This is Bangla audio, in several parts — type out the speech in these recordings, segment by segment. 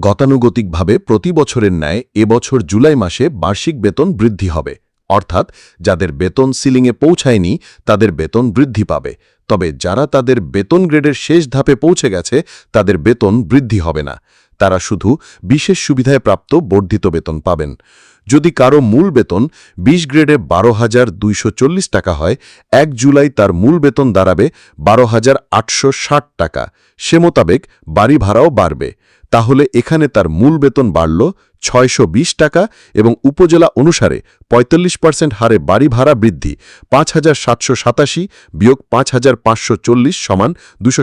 গতানুগতিকভাবে প্রতি বছরের ন্যায় এবছর জুলাই মাসে বার্ষিক বেতন বৃদ্ধি হবে। অর্থাৎ যাদের বেতন সিলিংয়ে পৌঁছায়নি, তাদের বেতন বৃদ্ধি পাবে। তবে যারা তাদের বেতন গ্রেডের শেষ ধাপে পৌঁছে গেছে, তাদের বেতন বৃদ্ধি হবে না। তারা শুধু বিশেষ সুবিধায় প্রাপ্ত বর্ধিত বেতন পাবেন। যদি কারও মূল বেতন ২০ গ্রেডে বারো হাজার টাকা হয়, এক জুলাই তার মূল বেতন দাঁড়াবে বারো হাজার টাকা। সে মোতাবেক বাড়ি ভাড়াও বাড়বে। তাহলে এখানে তার মূল বেতন বাড়ল ছয়শো বিশ টাকা এবং উপজেলা অনুসারে ৪৫ পার্সেন্ট হারে বাড়ি ভাড়া বৃদ্ধি, পাঁচ হাজার সাতশো সাতাশি বিয়োগ পাঁচ হাজার পাঁচশো চল্লিশ সমান দুশো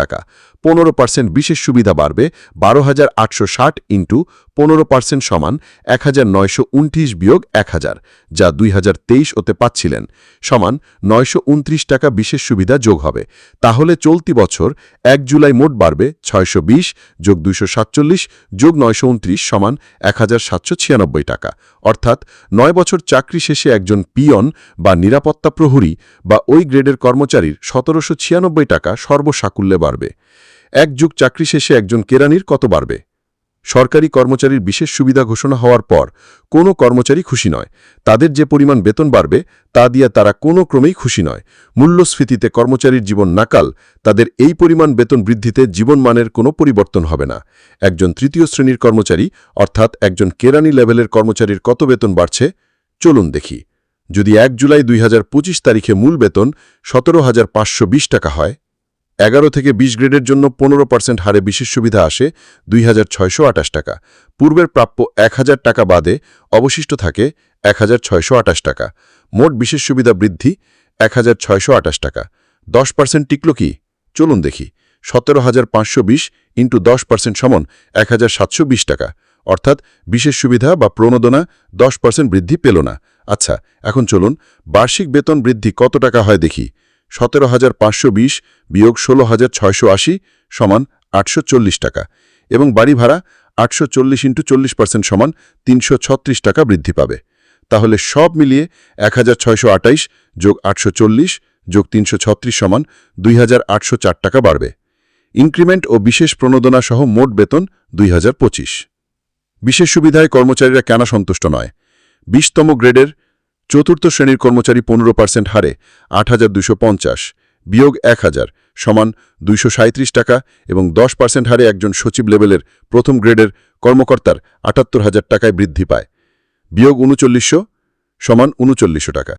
টাকা। পনেরো পার্সেন্ট বিশেষ সুবিধা বাড়বে বারো হাজার আটশো ষাট ইন্টু পনেরো পার্সেন্ট সমান এক হাজার নয়শো উনত্রিশ বিয়োগ এক হাজার, যা দুই হাজার তেইশ ওতে পাচ্ছিলেন। সমান নয়শো উনত্রিশ টাকা বিশেষ সুবিধা যোগ হবে। তাহলে চলতি বছর এক জুলাই মোট বাড়বে ছয়শো বিশ যোগ দুইশো সাতচল্লিশ যোগ নয়শো উনত্রিশ সমান এক হাজার সাতশো ছিয়ানব্বই টাকা। অর্থাৎ নয় বছর চাকরি শেষে একজন পিয়ন বা নিরাপত্তা প্রহরী বা ওই গ্রেডের কর্মচারীর সতেরোশো ছিয়ানব্বই টাকা সর্বসাকুল্যে বাড়বে। এক যুগ চাকরি শেষে একজন কেরানির কত বাড়বে? সরকারি কর্মচারীর বিশেষ সুবিধা ঘোষণা হওয়ার পর কোনো কর্মচারী খুশি নয়। তাদের যে পরিমাণ বেতন বাড়বে, তা দিয়ে তারা কোনো ক্রমেই খুশি নয়। মূল্যস্ফীতিতে কর্মচারীর জীবন নাকাল, তাদের এই পরিমাণ বেতন বৃদ্ধিতে জীবনমানের কোনো পরিবর্তন হবে না। একজন তৃতীয় শ্রেণির কর্মচারী, অর্থাৎ একজন কেরানি লেভেলের কর্মচারীর কত বেতন বাড়ছে? চলুন দেখি। যদি এক জুলাই দুই হাজার পঁচিশ তারিখে মূল বেতন সতেরো টাকা হয় এগারো থেকে ২০ গ্রেডের জন্য পনেরো পার্সেন্ট হারে বিশেষ সুবিধা আসে দুই হাজার ছয়শো আটাশ টাকা। পূর্বের প্রাপ্য এক হাজার টাকা বাদে অবশিষ্ট থাকে এক হাজার ছয়শো আটাশ টাকা। মোট বিশেষ সুবিধা বৃদ্ধি এক হাজার ছয়শো আটাশ টাকা। দশ পার্সেন্ট টিকল কি? চলুন দেখি। সতেরো হাজার পাঁচশো বিশ ইন্টু দশ পার্সেন্ট সমান এক টাকা। অর্থাৎ বিশেষ সুবিধা বা প্রণোদনা দশ পার্সেন্ট বৃদ্ধি পেল না। আচ্ছা এখন চলুন। বার্ষিক বেতন বৃদ্ধি কত টাকা হয় দেখি। সতেরো হাজার পাঁচশো বিশ বিয়োগ ষোলো হাজার ছয়শো আশি সমান আটশো চল্লিশ টাকা এবং বাড়ি ভাড়া আটশো চল্লিশ ইন্টু চল্লিশ পার্সেন্ট সমান তিনশো ছত্রিশ টাকা বৃদ্ধি পাবে। তাহলে সব মিলিয়ে এক যোগ আটশো চল্লিশ যোগ তিনশো ছত্রিশ সমান দুই হাজার আটশো চার টাকা বাড়বে। ইনক্রিমেন্ট ও বিশেষ প্রণোদনা সহ মোট বেতন দুই বিশেষ সুবিধায় কর্মচারীরা কেন সন্তুষ্ট নয়? বিশতম গ্রেডের চতুর্থ শ্রেণির কর্মচারী পনেরো পার্সেন্ট হারে আট বিয়োগ এক হাজার, সমান দুইশো টাকা এবং দশ পার্সেন্ট হারে একজন সচিব লেভেলের প্রথম গ্রেডের কর্মকর্তার আটাত্তর হাজার টাকায় বৃদ্ধি পায়, বিয়োগ উনচল্লিশশো, সমান উনচল্লিশশো টাকা।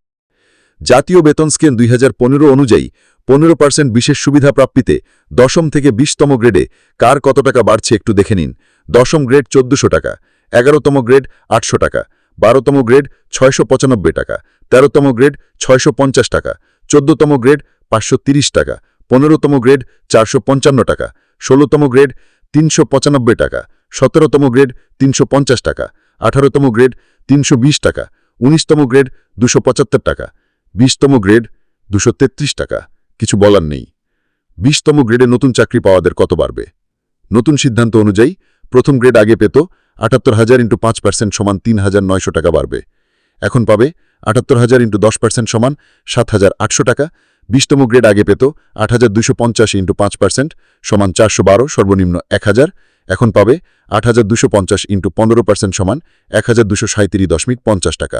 জাতীয় বেতন স্কেল দুই হাজার অনুযায়ী পনেরো পার্সেন্ট বিশেষ সুবিধা প্রাপ্তিতে দশম থেকে বিশতম গ্রেডে কার কত টাকা বাড়ছে একটু দেখে নিন। দশম গ্রেড চোদ্দশো টাকা, এগারোতম গ্রেড আটশো টাকা বারোতম গ্রেড, ছয়শো পঁচানব্বই টাকা। তেরোতম গ্রেড, ছয়শো পঞ্চাশ টাকা। চোদ্দতম গ্রেড, পাঁচশো তিরিশ টাকা। পনেরোতম গ্রেড, চারশো পঞ্চান্ন টাকা। ষোলোতম গ্রেড, তিনশো পঁচানব্বই টাকা। সতেরোতম গ্রেড, তিনশো পঞ্চাশ টাকা। আঠারোতম গ্রেড, তিনশো বিশ টাকা। উনিশতম গ্রেড, দুশো পঁচাত্তর টাকা। বিশতম গ্রেড, দুশো তেত্রিশ টাকা। কিছু বলার নেই। বিশতম গ্রেডে নতুন চাকরি পাওয়াদের কত বাড়বে? নতুন সিদ্ধান্ত অনুযায়ী প্রথম গ্রেড আগে পেত আটাত্তর হাজার ইন্টু পাঁচ পার্সেন্ট সমান তিন হাজার নয়শো টাকা বাড়বে। এখন পাবে আটাত্তর হাজার ইন্টু দশ পার্সেন্ট সমান সাত হাজার আটশো টাকা। বিশতম গ্রেড আগে পেত আট হাজার দুশো পঞ্চাশ ইন্টু পাঁচ পার্সেন্ট সমান চারশো বারো, সর্বনিম্ন এক হাজার। এখন পাবে আট হাজার দুশো পঞ্চাশ ইন্টু পনেরো পার্সেন্ট সমান এক হাজার দুশো সাঁত্রিশ দশমিক পঞ্চাশ টাকা।